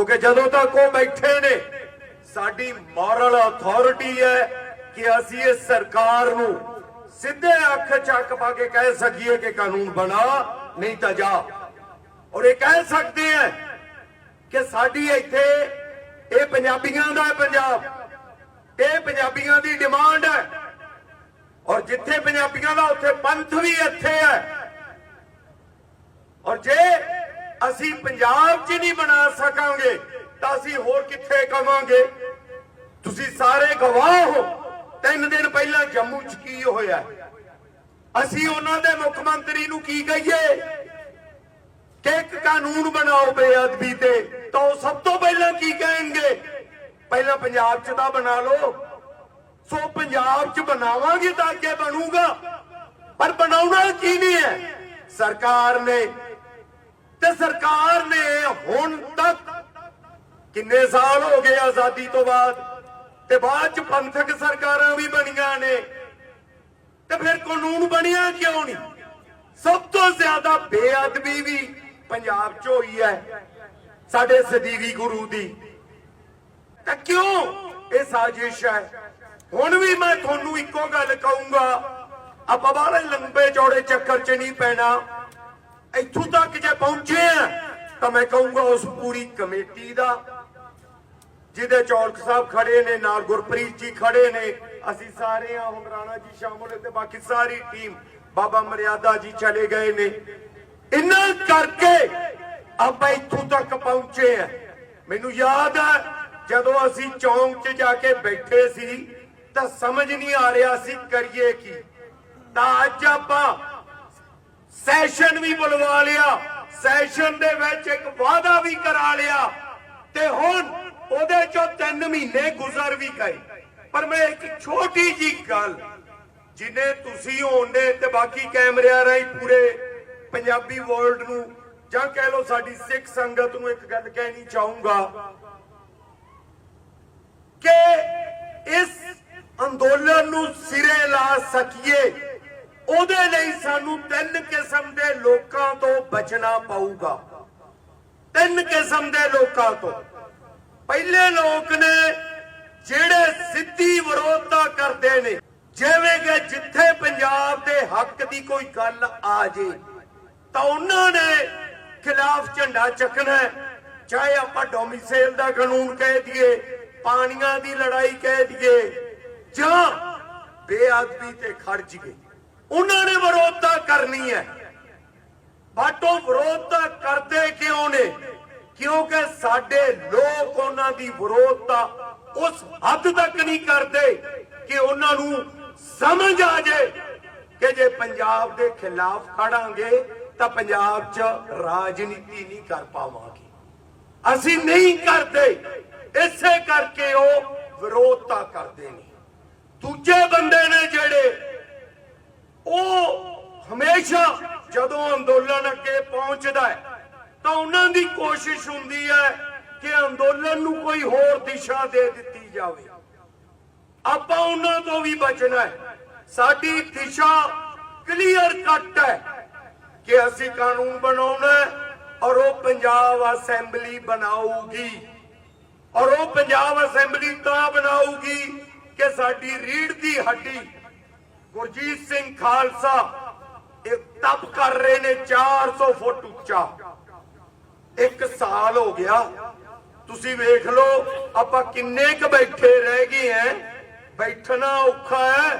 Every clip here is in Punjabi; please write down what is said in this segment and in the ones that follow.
ਕਿਉਂਕਿ ਜਦੋਂ ਤੱਕ ਉਹ ਬੈਠੇ ਨੇ, ਸਾਡੀ ਮੋਰਲ ਅਥਾਰਟੀ ਹੈ ਕਿ ਅਸੀਂ ਇਸ ਸਰਕਾਰ ਨੂੰ ਸਿੱਧੇ ਅੱਖ ਚੱਕ ਪਾ ਕੇ ਕਹਿ ਸਕੀਏ ਕਿ ਕਾਨੂੰਨ ਬਣਾ, ਨਹੀਂ ਤਾਂ ਜਾ। ਔਰ ਇਹ ਕਹਿ ਸਕਦੇ ਆ ਕਿ ਸਾਡੀ ਇੱਥੇ ਇਹ ਪੰਜਾਬੀਆਂ ਦਾ ਪੰਜਾਬ। ਇਹ ਪੰਜਾਬੀਆਂ ਦੀ ਡਿਮਾਂਡ ਹੈ। ਔਰ ਜਿੱਥੇ ਪੰਜਾਬੀਆਂ ਦਾ, ਉੱਥੇ ਪੰਥ ਵੀ ਇੱਥੇ ਹੈ। ਔਰ ਜੇ ਅਸੀਂ ਪੰਜਾਬ 'ਚ ਨਹੀਂ ਬਣਾ ਸਕਾਂਗੇ ਤਾਂ ਅਸੀਂ ਹੋਰ ਕਿੱਥੇ ਕਵਾਂਗੇ? ਤੁਸੀਂ ਸਾਰੇ ਗਵਾਹ ਹੋ। ਤਿੰਨ ਦਿਨ ਪਹਿਲਾਂ ਜੰਮੂ 'ਚ ਕੀ ਹੋਇਆ? ਅਸੀਂ ਉਹਨਾਂ ਦੇ ਮੁੱਖ ਮੰਤਰੀ ਨੂੰ ਕੀ ਕਹੀਏ? ਕਿ ਇੱਕ ਕਾਨੂੰਨ ਬਣਾਓ ਬੇਅਦਬੀ ਤੇ, ਤਾਂ ਉਹ ਸਭ ਤੋਂ ਪਹਿਲਾਂ ਕੀ ਕਹਿਣਗੇ? ਪਹਿਲਾਂ ਪੰਜਾਬ 'ਚ ਤਾਂ ਬਣਾ ਲਓ। ਸੋ ਪੰਜਾਬ 'ਚ ਬਣਾਵਾਂਗੇ ਤਾਂ ਅੱਗੇ ਬਣੂਗਾ। ਪਰ ਬਣਾਉਣਾ ਕੀ ਨਹੀਂ ਹੈ? ਸਰਕਾਰ ਨੇ ਤੇ ਸਰਕਾਰ ਨੇ ਹੁਣ ਤੱਕ ਕਿੰਨੇ ਸਾਲ ਹੋ ਗਏ ਆਜ਼ਾਦੀ ਤੋਂ ਬਾਅਦ? ਤੇ ਬਾਅਦ 'ਚ ਪੰਥਕ ਸਰਕਾਰਾਂ ਵੀ ਬਣੀਆਂ ਨੇ। ਤੇ ਫਿਰ ਕਾਨੂੰਨ ਬਣਿਆ ਕਿਉਂ ਨਹੀਂ? ਸਭ ਤੋਂ ਜ਼ਿਆਦਾ ਬੇਅਦਬੀ ਵੀ ਪੰਜਾਬ 'ਚ ਹੋਈ ਹੈ, ਸਾਡੇ ਸਦੀਵੀ ਗੁਰੂ ਦੀ। ਤਾਂ ਕਿਉਂ ਇਹ ਸਾਜ਼ਿਸ਼ ਹੈ? ਹੁਣ ਵੀ ਮੈਂ ਤੁਹਾਨੂੰ ਇੱਕੋ ਗੱਲ ਕਹੂੰਗਾ, ਆਪਾਂ ਬਾਹਲੇ ਲੰਬੇ ਚੌੜੇ ਚੱਕਰ 'ਚ ਨਹੀਂ ਪੈਣਾ। ਇੱਥੋਂ ਤੱਕ ਜੇ ਪਹੁੰਚੇ ਆ, ਤਾਂ ਮੈਂ ਕਹੂੰਗਾ ਉਸ ਪੂਰੀ ਕਮੇਟੀ ਦਾ, ਜਿਹਦੇ ਚੌਲਕ ਸਾਹਿਬ ਖੜੇ ਨੇ, ਨਾਲ ਗੁਰਪ੍ਰੀਤ ਜੀ ਖੜੇ ਨੇ, ਅਸੀਂ ਸਾਰੇ ਆ, ਹੁਣ ਰਾਣਾ ਜੀ ਸ਼ਾਮਲ ਤੇ ਬਾਕੀ ਸਾਰੀ ਟੀਮ, ਬਾਬਾ ਮਰਿਆਦਾ ਜੀ ਚਲੇ ਗਏ ਨੇ। ਇੰਨਾ ਕਰਕੇ ਆਪਾਂ ਇੱਥੋਂ ਤੱਕ ਪਹੁੰਚੇ ਆ। ਮੈਨੂੰ ਯਾਦ ਹੈ ਜਦੋਂ ਅਸੀਂ ਚੌਂਕ 'ਚ ਜਾ ਕੇ ਬੈਠੇ ਸੀ, ਤਾਂ ਸਮਝ ਨਹੀਂ ਆ ਰਿਹਾ ਸੀ, ਕਰੀਏ ਕੀ। ਤਾਂ ਅੱਜ ਆਪਾਂ ਸੈਸ਼ਨ ਵੀ ਬੁਲਵਾ ਲਿਆ। ਸੈਸ਼ਨ ਦੇ ਵਿੱਚ ਇੱਕ ਵਾਅਦਾ ਵੀ ਕਰਾ ਲਿਆ। ਤੇ ਹੁਣ ਉਹਦੇ ਚੋਂ 3 ਮਹੀਨੇ ਗੁਜ਼ਰ ਵੀ ਗਏ। ਪਰ ਮੈਂ ਇੱਕ ਛੋਟੀ ਜੀ ਗੱਲ, ਜਿਨੇ ਤੁਸੀਂ ਹੋਣੇ ਤੇ ਬਾਕੀ ਕੈਮਰਿਆਂ ਰਾਹੀਂ ਪੂਰੇ ਪੰਜਾਬੀ ਵਰਲਡ ਨੂੰ, ਜਾਂ ਕਹਿ ਲਓ ਸਾਡੀ ਸਿੱਖ ਸੰਗਤ ਨੂੰ ਇੱਕ ਗੱਲ ਕਹਿਣੀ ਚਾਹੂੰਗਾ ਕਿ ਇਸ ਅੰਦੋਲਨ ਨੂੰ ਸਿਰੇ ਲਾ ਸਕੀਏ। ਉਹਦੇ ਲਈ ਸਾਨੂੰ ਤਿੰਨ ਕਿਸਮ ਦੇ ਲੋਕਾਂ ਤੋਂ ਬਚਣਾ ਪਊਗਾ। ਤਿੰਨ ਕਿਸਮ ਦੇ ਲੋਕਾਂ ਤੋਂ। ਪਹਿਲੇ ਲੋਕ ਨੇ ਜਿਹੜੇ ਸਿੱਧੀ ਵਿਰੋਧਤਾ ਕਰਦੇ ਨੇ, ਜਿਵੇਂ ਕਿ ਜਿੱਥੇ ਪੰਜਾਬ ਦੇ ਹੱਕ ਦੀ ਕੋਈ ਗੱਲ ਆ ਜੇ, ਤਾਂ ਉਹਨਾਂ ਨੇ ਖਿਲਾਫ ਝੰਡਾ ਚੱਕਣਾ ਚਾਹੇ ਆਪਾਂ ਡੋਮਿਸਾਈਲ ਦਾ ਕਾਨੂੰਨ ਕਹਿ ਦਈਏ, ਪਾਣੀਆਂ ਦੀ ਲੜਾਈ ਕਹਿ ਦਈਏ, ਜਾਂ ਬੇਅਦਬੀ ਤੇ ਖੜ ਜੀਏ ਉਹਨਾਂ ਨੇ ਵਿਰੋਧਤਾ ਕਰਨੀ ਹੈ। ਬਟ ਉਹ ਵਿਰੋਧਤਾ ਕਰਦੇ ਕਿਉਂ ਨੇ? ਕਿਉਂਕਿ ਸਾਡੇ ਲੋਕ ਉਹਨਾਂ ਦੀ ਵਿਰੋਧਤਾ ਉਸ ਹੱਦ ਤੱਕ ਨਹੀਂ ਕਰਦੇ ਕਿ ਉਹਨਾਂ ਨੂੰ ਸਮਝ ਆ ਜਾਏ ਕਿ ਜੇ ਪੰਜਾਬ ਦੇ ਖਿਲਾਫ ਖੜਾਂਗੇ ਤਾਂ ਪੰਜਾਬ 'ਚ ਰਾਜਨੀਤੀ ਨਹੀਂ ਕਰ ਪਾਵਾਂਗੇ। ਅਸੀਂ ਨਹੀਂ ਕਰਦੇ, ਇਸੇ ਕਰਕੇ ਉਹ ਵਿਰੋਧਤਾ ਕਰਦੇ ਨੇ। ਦੂਜੇ ਬੰਦੇ ਨੇ ਜਿਹੜੇ ਉਹ ਹਮੇਸ਼ਾ ਜਦੋਂ ਅੰਦੋਲਨ ਅੱਗੇ ਪਹੁੰਚਦਾ ਹੈ, ਤਾਂ ਉਹਨਾਂ ਦੀ ਕੋਸ਼ਿਸ਼ ਹੁੰਦੀ ਹੈ ਕਿ ਅੰਦੋਲਨ ਨੂੰ ਕੋਈ ਹੋਰ ਦਿਸ਼ਾ ਦੇ ਦਿੱਤੀ ਜਾਵੇ। ਆਪਾਂ ਉਹਨਾਂ ਤੋਂ ਵੀ ਬਚਣਾ ਹੈ। ਸਾਡੀ ਦਿਸ਼ਾ ਕਲੀਅਰ ਕੱਟ ਹੈ ਕਿ ਅਸੀਂ ਕਾਨੂੰਨ ਬਣਾਉਣਾ ਔਰ ਉਹ ਪੰਜਾਬ ਅਸੈਂਬਲੀ ਬਣਾਊਗੀ। ਔਰ ਉਹ ਪੰਜਾਬ ਅਸੈਂਬਲੀ ਤਾਂ ਬਣਾਊਗੀ ਕਿ ਸਾਡੀ ਰੀੜ ਦੀ ਹੱਡੀ ਗੁਰਜੀਤ ਸਿੰਘ ਖਾਲਸਾ, ਇਹ ਤਪ ਕਰ ਰਹੇ ਨੇ 400 ਫੁੱਟ ਉੱਚਾ। ਇੱਕ ਸਾਲ ਹੋ ਗਿਆ। ਤੁਸੀਂ ਵੇਖ ਲਓ, ਆਪਾਂ ਕਿੰਨੇ ਕ ਬੈਠੇ ਰਹਿ ਗਏ ਐ। ਬੈਠਣਾ ਔਖਾ ਹੈ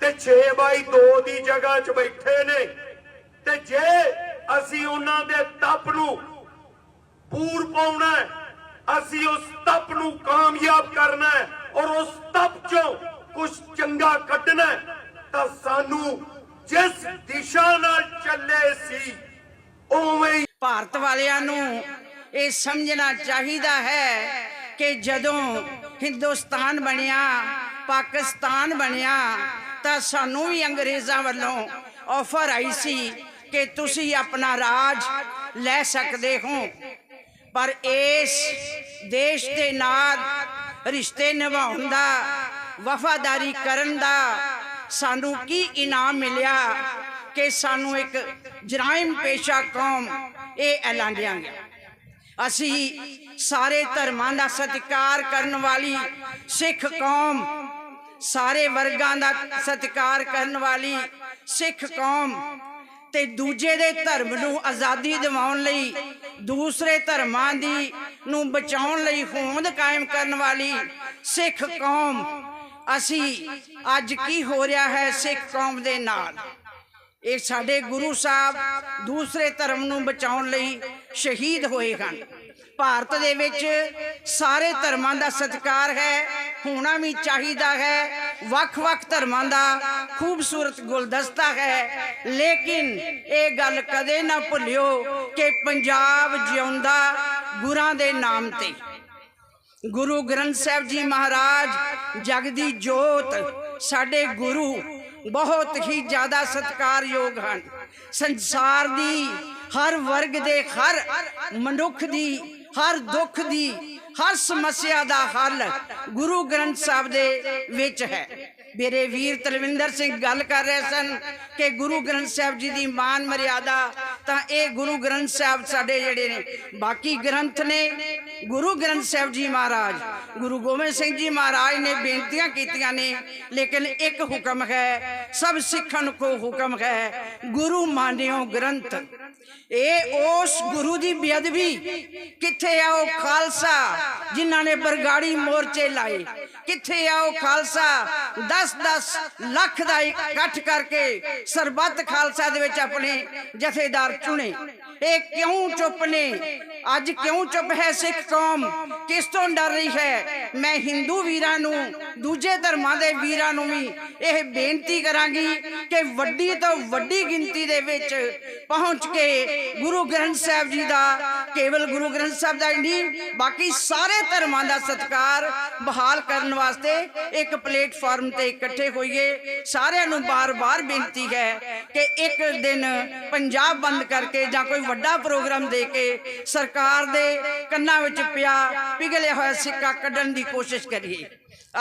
ਤੇ 6 ਬਾਈ 2 ਦੀ ਜਗ੍ਹਾ 'ਚ ਬੈਠੇ ਨੇ। ਤੇ ਜੇ ਅਸੀਂ ਉਹਨਾਂ ਦੇ ਤਪ ਨੂੰ ਪੂਰ ਪਾਉਣਾ ਅਸੀਂ ਉਸ ਤਪ ਨੂੰ ਕਾਮਯਾਬ ਕਰਨਾ ਔਰ ਉਸ ਤਪ ਚੋਂ ਕੁਝ ਚੰਗਾ ਕੱਢਣਾ ਤਾਂ ਸਾਨੂੰ ਜਿਸ ਦਿਸ਼ਾ ਨਾਲ ਚੱਲੇ ਸੀ, ਉਵੇਂ ਹੀ ਭਾਰਤ ਵਾਲਿਆਂ ਨੂੰ ਇਹ ਸਮਝਣਾ ਚਾਹੀਦਾ ਹੈ ਕਿ ਜਦੋਂ ਹਿੰਦੁਸਤਾਨ ਬਣਿਆ, ਪਾਕਿਸਤਾਨ ਬਣਿਆ, ਤਾਂ ਸਾਨੂੰ ਵੀ ਅੰਗਰੇਜ਼ਾਂ ਵੱਲੋਂ ਆਫਰ ਆਈ ਸੀ ਕਿ ਤੁਸੀਂ ਆਪਣਾ ਰਾਜ ਲੈ ਸਕਦੇ ਹੋ। ਪਰ ਇਸ ਦੇਸ਼ ਦੇ ਨਾਲ ਰਿਸ਼ਤੇ ਨਿਭਾਉਣ ਦਾ, ਵਫਾਦਾਰੀ ਕਰਨ ਦਾ ਸਾਨੂੰ ਕੀ ਇਨਾਮ ਮਿਲਿਆ ਕਿ ਸਾਨੂੰ ਇੱਕ ਜਰਾਇਮ ਪੇਸ਼ਾ ਕੌਮ ਇਹ ਐਲਾਨਿਆ ਗਿਆ ਅਸੀਂ ਸਾਰੇ ਧਰਮਾਂ ਦਾ ਸਤਿਕਾਰ ਕਰਨ ਵਾਲੀ ਸਿੱਖ ਕੌਮ, ਸਾਰੇ ਵਰਗਾਂ ਦਾ ਸਤਿਕਾਰ ਕਰਨ ਵਾਲੀ ਸਿੱਖ ਕੌਮ ਤੇ ਦੂਜੇ ਦੇ ਧਰਮ ਨੂੰ ਆਜ਼ਾਦੀ ਦਿਵਾਉਣ ਲਈ, ਦੂਸਰੇ ਧਰਮਾਂ ਦੀ ਨੂੰ ਬਚਾਉਣ ਲਈ ਹੋਂਦ ਕਾਇਮ ਕਰਨ ਵਾਲੀ ਸਿੱਖ ਕੌਮ ਅਸੀਂ ਅੱਜ ਕੀ ਹੋ ਰਿਹਾ ਹੈ ਸਿੱਖ ਕੌਮ ਦੇ ਨਾਲ? ਇਹ ਸਾਡੇ ਗੁਰੂ ਸਾਹਿਬ ਦੂਸਰੇ ਧਰਮ ਨੂੰ ਬਚਾਉਣ ਲਈ ਸ਼ਹੀਦ ਹੋਏ ਹਨ। ਭਾਰਤ ਦੇ ਵਿੱਚ ਸਾਰੇ ਧਰਮਾਂ ਦਾ ਸਤਿਕਾਰ ਹੈ, ਹੋਣਾ ਵੀ ਚਾਹੀਦਾ ਹੈ, ਵੱਖ-ਵੱਖ ਧਰਮਾਂ ਦਾ ਖੂਬਸੂਰਤ ਗੁਲਦਸਤਾ ਹੈ। ਲੇਕਿਨ ਇਹ ਗੱਲ ਕਦੇ ਨਾ ਭੁੱਲਿਓ ਕਿ ਪੰਜਾਬ ਜਿਉਂਦਾ ਗੁਰਾਂ ਦੇ ਨਾਮ ਤੇ। ਗੁਰੂ ਗ੍ਰੰਥ ਸਾਹਿਬ ਜੀ ਮਹਾਰਾਜ, ਜਗ ਦੀ ਜੋਤ, ਸਾਡੇ ਗੁਰੂ ਬਹੁਤ ਹੀ ਜ਼ਿਆਦਾ ਸਤਿਕਾਰਯੋਗ ਹਨ। ਸੰਸਾਰ ਦੀ, ਹਰ ਵਰਗ ਦੇ, ਹਰ ਮਨੁੱਖ ਦੀ, ਹਰ ਦੁੱਖ ਦੀ, ਹਰ ਸਮੱਸਿਆ ਦਾ ਹੱਲ ਗੁਰੂ ਗ੍ਰੰਥ ਸਾਹਿਬ ਦੇ ਵਿੱਚ ਹੈ। ਮੇਰੇ ਵੀਰ ਤਲਵਿੰਦਰ ਸਿੰਘ ਗੱਲ ਕਰ ਰਹੇ ਸਨ ਕਿ ਗੁਰੂ ਗ੍ਰੰਥ ਸਾਹਿਬ ਜੀ ਦੀ ਮਾਨ ਮਰਿਆਦਾ ਤਾਂ ਇਹ ਗੁਰੂ ਗ੍ਰੰਥ ਸਾਹਿਬ ਸਾਡੇ ਜਿਹੜੇ ਨੇ, ਬਾਕੀ ਗ੍ਰੰਥ ਨੇ ਗੁਰੂ ਗ੍ਰੰਥ ਸਾਹਿਬ ਜੀ ਮਹਾਰਾਜ, ਗੁਰੂ ਗੋਬਿੰਦ ਸਿੰਘ ਜੀ ਮਹਾਰਾਜ ਨੇ ਬੇਨਤੀਆਂ ਕੀਤੀਆਂ ਨੇ, ਲੇਕਿਨ ਇੱਕ ਹੁਕਮ ਹੈ, ਸਭ ਸਿੱਖਣ ਕੋ ਹੁਕਮ ਹੈ, ਗੁਰੂ ਮਾਨਿਓ ਗ੍ਰੰਥ। ਇਹ ਉਸ ਗੁਰੂ ਦੀ ਬੇਅਦਬੀ ਕਿੱਥੇ ਆ ਉਹ ਖਾਲਸਾ, ਜਿਨ੍ਹਾਂ ਨੇ ਬਰਗਾੜੀ ਮੋਰਚੇ ਲਾਏ। ਕਿੱਥੇ ਆ ਖਾਲਸਾ? 10-10 ਲੱਖ ਦਾ ਇਕੱਠ ਕਰਕੇ ਸਰਬੱਤ ਖਾਲਸਾ ਦੇ ਵਿੱਚ ਆਪਣੇ ਜਥੇਦਾਰ ਚੁਣੇ। ਇਹ ਕਿਉਂ ਚੁੱਪ ਨੇ? ਅੱਜ ਕਿਉਂ ਚੁੱਪ ਹੈ ਸਿੱਖ ਕੌਮ? ਕਿਸ ਤੋਂ ਡਰ ਰਹੀ ਹੈ? ਮੈਂ ਹਿੰਦੂ ਵੀਰਾਂ ਨੂੰ, ਦੂਜੇ ਧਰਮਾਂ ਦੇ ਵੀਰਾਂ ਨੂੰ ਵੀ ਇਹ ਬੇਨਤੀ ਕਰਾਂਗੀ ਕਿ ਵੱਡੀ ਤੋਂ ਵੱਡੀ ਗਿਣਤੀ ਦੇ ਵਿੱਚ ਪਹੁੰਚ ਕੇ ਗੁਰੂ ਗ੍ਰੰਥ ਸਾਹਿਬ ਜੀ ਦਾ ਕੇਵਲ ਗੁਰੂ ਗ੍ਰੰਥ ਸਾਹਿਬ ਦਾ ਹੀ ਨਹੀਂ, ਬਾਕੀ ਸਾਰੇ ਧਰਮਾਂ ਦਾ ਸਤਿਕਾਰ ਬਹਾਲ ਕਰਨ ਵਾਸਤੇ ਇੱਕ ਪਲੇਟਫਾਰਮ ਤੇ ਇਕੱਠੇ ਹੋਈਏ। ਸਾਰਿਆਂ ਨੂੰ ਬਾਰ-ਬਾਰ ਬੇਨਤੀ ਹੈ ਕਿ ਇੱਕ ਦਿਨ ਪੰਜਾਬ ਬੰਦ ਕਰਕੇ ਜਾਂ ਕੋਈ ਵੱਡਾ ਪ੍ਰੋਗਰਾਮ ਦੇ ਕੇ ਸਰਕਾਰ ਦੇ ਕੰਨਾਂ ਵਿੱਚ ਪਿਆ ਪਿਘਲਿਆ ਹੋਇਆ ਸਿੱਕਾ ਕੱਢਣ ਦੀ ਕੋਸ਼ਿਸ਼ ਕਰੀਏ।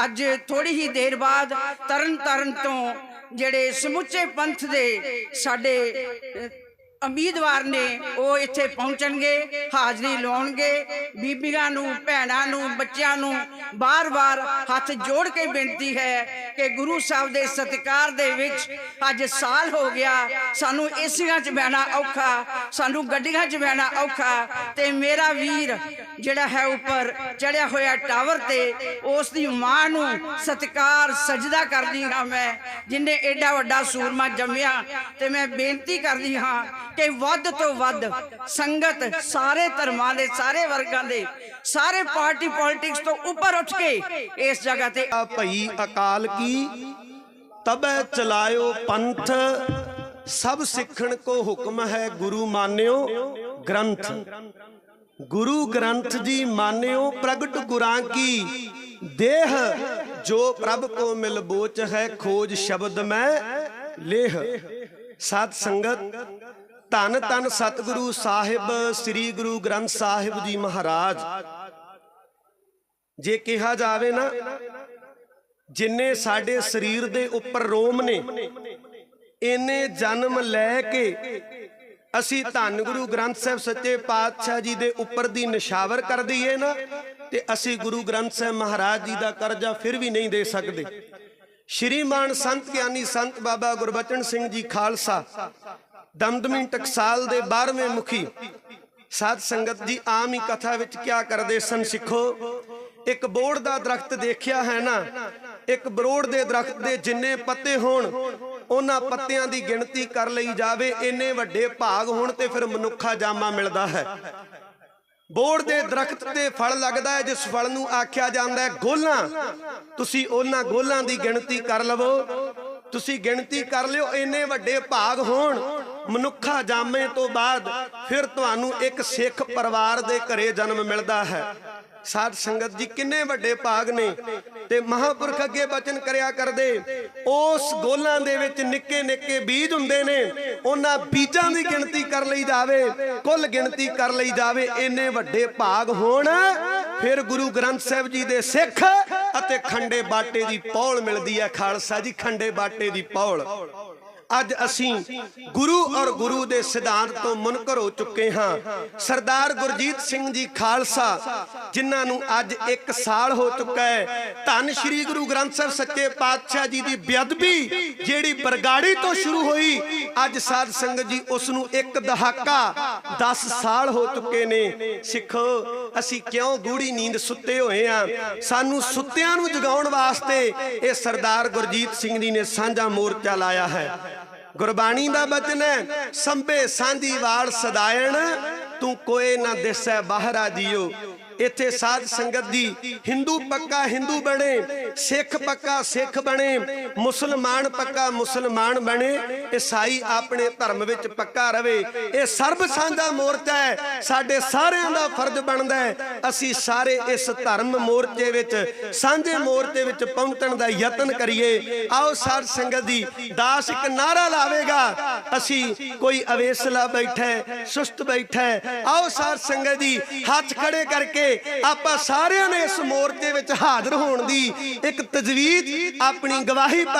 ਅੱਜ ਥੋੜੀ ਹੀ ਦੇਰ ਬਾਅਦ ਤਰਨ ਤਰਨ ਤੋਂ ਜਿਹੜੇ ਸਮੁੱਚੇ ਪੰਥ ਦੇ ਸਾਡੇ ਉਮੀਦਵਾਰ ਨੇ ਉਹ ਇੱਥੇ ਪਹੁੰਚਣਗੇ, ਹਾਜ਼ਰੀ ਲਾਉਣਗੇ, ਬੀਬੀਆਂ ਨੂੰ, ਭੈਣਾਂ ਨੂੰ, ਬੱਚਿਆਂ ਨੂੰ ਬਾਰ-ਬਾਰ ਹੱਥ ਜੋੜ ਕੇ ਬੇਨਤੀ ਹੈ ਕਿ ਗੁਰੂ ਸਾਹਿਬ ਦੇ ਸਤਿਕਾਰ ਦੇ ਵਿੱਚ ਅੱਜ ਸਾਲ ਹੋ ਗਿਆ। ਸਾਨੂੰ ਏਸੀਆਂ 'ਚ ਬਹਿਣਾ ਔਖਾ, ਸਾਨੂੰ ਗੱਡੀਆਂ 'ਚ ਬਹਿਣਾ ਔਖਾ ਤੇ ਮੇਰਾ ਵੀਰ ਜਿਹੜਾ ਹੈ ਉੱਪਰ ਚੜਿਆ ਹੋਇਆ ਟਾਵਰ ਤੇ ਉਸ ਦੀ ਮਾਂ ਨੂੰ ਸਤਿਕਾਰ ਸਜਦਾ ਕਰਦੀ ਹਾਂ ਮੈਂ, ਜਿਨੇ ਐਡਾ ਵੱਡਾ ਸੂਰਮਾ ਜੰਮਿਆ ਤੇ ਮੈਂ ਬੇਨਤੀ ਕਰਦੀ ਹਾਂ ਕਿ ਵੱਧ ਤੋਂ ਵੱਧ ਸੰਗਤ ਸਾਰੇ ਧਰਮਾਂ ਦੇ, ਸਾਰੇ ਵਰਗਾਂ ਦੇ, ਸਾਰੇ ਪਾਰਟੀ ਪੋਲਿਟਿਕਸ ਤੋਂ ਉੱਪਰ ਉੱਠ ਕੇ ਇਸ ਜਗ੍ਹਾ ਤੇ ਆ ਭਈ ਅਕਾਲ ਕੀ? ਤਬੈ ਚਲਾਇਓ ਪੰਥ, ਸਭ ਸਿੱਖਣ ਕੋ ਹੁਕਮ ਹੈ ਗੁਰੂ ਮਾਨਿਓ ਗ੍ਰੰਥ। ਗੁਰੂ ਗ੍ਰੰਥ ਜੀ ਮਾਨਿਓ ਪ੍ਰਗਟ ਗੁਰਾਂ ਕੀ? ਦੇਹ ਜੋ ਪ੍ਰਭ ਕੋ ਮਿਲ ਬੋਚ ਹੈ ਖੋਜ ਸ਼ਬਦ ਮੈਂ ਲੇਹ। ਸਤ ਸੰਗਤ ਧੰਨ ਧੰਨ ਸਤਿਗੁਰੂ ਸਾਹਿਬ, ਸ੍ਰੀ ਗੁਰੂ ਗ੍ਰੰਥ ਸਾਹਿਬ ਜੀ ਮਹਾਰਾਜ। ਜੇ ਕਿਹਾ ਜਾਵੇ ਨਾ, ਜਿੰਨੇ ਸਾਡੇ ਸਰੀਰ ਦੇ ਉੱਪਰ ਰੋਮ ਨੇ, ਇੰਨੇ ਜਨਮ ਲੈ ਕੇ ਅਸੀਂ ਧੰਨ ਗੁਰੂ ਗ੍ਰੰਥ ਸਾਹਿਬ ਸੱਚੇ ਪਾਤਸ਼ਾਹ ਜੀ ਦੇ ਉੱਪਰ ਦੀ ਨਿਸ਼ਾਵਰ ਕਰ ਦਈਏ ਨਾ, ਤੇ ਅਸੀਂ ਗੁਰੂ ਗ੍ਰੰਥ ਸਾਹਿਬ ਮਹਾਰਾਜ ਜੀ ਦਾ ਕਰਜ਼ਾ ਫਿਰ ਵੀ ਨਹੀਂ ਦੇ ਸਕਦੇ। ਸ਼੍ਰੀਮਾਨ ਸੰਤ ਗਿਆਨੀ ਸੰਤ ਬਾਬਾ ਗੁਰਬਚਨ ਸਿੰਘ ਜੀ ਖਾਲਸਾ ਦਮਦਮੀ ਟਕਸਾਲ ਦੇ 12ਵੇਂ ਮੁਖੀ। ਸਾਧ ਸੰਗਤ ਜੀ ਆਮ ਹੀ ਕਥਾ ਵਿੱਚ ਕਿਆ ਕਰਦੇ ਸਨ ਸਿੱਖੋ? ਇੱਕ ਬੋੜ ਦਾ ਦਰਖਤ ਦੇਖਿਆ ਹੈ ਨਾ? ਇੱਕ ਬਰੋੜ ਦੇ ਦਰਖਤ ਦੇ ਜਿੰਨੇ ਪੱਤੇ ਹੋਣ, ਉਹਨਾਂ ਪੱਤਿਆਂ ਦੀ ਗਿਣਤੀ ਕਰ ਲਈ ਜਾਵੇ, ਇੰਨੇ ਵੱਡੇ ਭਾਗ ਹੋਣ ਤੇ ਫਿਰ ਮਨੁੱਖਾ ਜਾਮਾ ਮਿਲਦਾ ਹੈ। ਬੋੜ ਦੇ ਦਰਖਤ ਤੇ ਫਲ ਲੱਗਦਾ ਹੈ, ਜਿਸ ਫਲ ਨੂੰ ਆਖਿਆ ਜਾਂਦਾ ਹੈ, ਗੋਲਾਂ। ਤੁਸੀਂ ਉਹਨਾਂ ਗੋਲਾਂ ਦੀ ਗਿਣਤੀ ਕਰ ਲਵੋ। ਤੁਸੀਂ ਗਿਣਤੀ ਕਰ ਲਿਓ, ਇੰਨੇ ਵੱਡੇ ਭਾਗ ਹੋਣ ਮਨੁੱਖਾ ਜਾਮੇ ਤੋਂ ਬਾਅਦ ਫਿਰ ਤੁਹਾਨੂੰ ਇੱਕ ਸਿੱਖ ਪਰਿਵਾਰ ਦੇ ਘਰੇ ਜਨਮ ਮਿਲਦਾ ਹੈ। ਸਾਧ ਸੰਗਤ ਜੀ, ਕਿੰਨੇ ਵੱਡੇ ਭਾਗ ਨੇ ਤੇ ਮਹਾਪੁਰਖ ਅੱਗੇ ਬਚਨ ਕਰਿਆ ਕਰਦੇ। ਉਸ ਗੋਲਾਂ ਦੇ ਵਿੱਚ ਨਿੱਕੇ ਨਿੱਕੇ ਬੀਜ ਹੁੰਦੇ ਨੇ। ਉਹਨਾਂ ਬੀਜਾਂ ਦੀ ਗਿਣਤੀ ਕਰ ਲਈ ਜਾਵੇ, ਕੁੱਲ ਗਿਣਤੀ ਕਰ ਲਈ ਜਾਵੇ। ਇੰਨੇ ਵੱਡੇ ਭਾਗ ਹੋਣ, ਫਿਰ ਗੁਰੂ ਗ੍ਰੰਥ ਸਾਹਿਬ ਜੀ ਦੇ ਸਿੱਖ ਅਤੇ ਖੰਡੇ ਬਾਟੇ ਦੀ ਪੌਲ ਮਿਲਦੀ ਹੈ ਖਾਲਸਾ ਜੀ, ਖੰਡੇ ਬਾਟੇ ਦੀ ਪੌਲ। ਅੱਜ ਅਸੀਂ ਗੁਰੂ ਔਰ ਗੁਰੂ ਦੇ ਸਿਧਾਂਤ ਤੋਂ ਮੁਨਕਰ ਹੋ ਚੁੱਕੇ ਹਾਂ। ਸਰਦਾਰ ਗੁਰਜੀਤ ਸਿੰਘ ਜੀ ਖਾਲਸਾ, ਜਿਨ੍ਹਾਂ ਨੂੰ ਅੱਜ 1 ਸਾਲ ਹੋ ਚੁੱਕਾ ਹੈ, ਧੰਨ ਸ਼੍ਰੀ ਗੁਰੂ ਗ੍ਰੰਥ ਸਾਹਿਬ ਸੱਚੇ ਪਾਤਸ਼ਾਹ ਜੀ ਦੀ ਬੇਅਦਬੀ ਜਿਹੜੀ ਬਰਗਾੜੀ ਤੋਂ ਸ਼ੁਰੂ ਹੋਈ, ਅੱਜ ਸਾਧ ਸੰਗਤ ਜੀ ਉਸ ਨੂੰ ਇੱਕ ਦਹਾਕਾ 10 ਸਾਲ ਹੋ ਚੁੱਕੇ ਨੇ। ਸਿੱਖੋ, ਅਸੀਂ ਕਿਉਂ ਗੂੜੀ ਨੀਂਦ ਸੁੱਤੇ ਹੋਏ ਆ ਸਾਨੂੰ ਸੁੱਤਿਆਂ ਨੂੰ ਜਗਾਉਣ ਵਾਸਤੇ ਇਹ ਸਰਦਾਰ ਗੁਰਜੀਤ ਸਿੰਘ ਜੀ ਨੇ ਸਾਂਝਾ ਮੋਰਚਾ ਲਾਇਆ ਹੈ। ਗੁਰਬਾਣੀ ਦਾ ਬਚਨ ਹੈ ਸੰਭੇ ਸਾਂਝੀ ਵਾਲ ਸਦਾਇਣ, ਤੂੰ ਕੋਏ ਨਾ ਦਿਸੈ ਬਾਹਰਾ ਜੀਓ। ਇੱਥੇ ਸਾਧ ਸੰਗਤ ਦੀ ਹਿੰਦੂ ਪੱਕਾ ਹਿੰਦੂ ਬਣੇ ਸਿੱਖ ਪੱਕਾ ਸਿੱਖ ਬਣੇ ਮੁਸਲਮਾਨ ਪੱਕਾ ਮੁਸਲਮਾਨ ਬਣੇ ਈਸਾਈ ਆਪਣੇ ਧਰਮ ਵਿੱਚ ਪੱਕਾ ਰਵੇ। ਇਹ ਸਰਬ ਸਾਂਝਾ ਮੋਰਚਾ ਹੈ ਸਾਡੇ ਸਾਰਿਆਂ ਦਾ ਫਰਜ਼ ਬਣਦਾ ਹੈ। ਅਸੀਂ ਸਾਰੇ ਇਸ ਧਰਮ ਮੋਰਚੇ ਵਿੱਚ ਸਾਂਝੇ ਮੋਰਚੇ ਵਿੱਚ ਪਹੁੰਚਣ ਦਾ ਯਤਨ ਕਰੀਏ। ਆਓ ਸਾਧ ਸੰਗਤ ਦੀ ਦਾਸ ਇੱਕ ਨਾਰਾ ਲਾਵੇਗਾ। ਅਸੀਂ ਕੋਈ ਅਵੇਸਲਾ ਬੈਠਾ ਹੈ, ਸੁਸਤ ਬੈਠਾ ਹੈ। ਆਓ ਸਾਧ ਸੰਗਤ ਦੀ ਹੱਥ ਖੜੇ ਕਰਕੇ ਆਪਾਂ ਸਾਰਿਆਂ ਨੇ ਇਸ ਮੋਰਚੇ ਵਿੱਚ ਹਾਜ਼ਰ ਹੋਣ ਦੀ ਇੱਕ ਤਜਵੀਜ਼ ਆਪਣੀ ਗਵਾਹੀ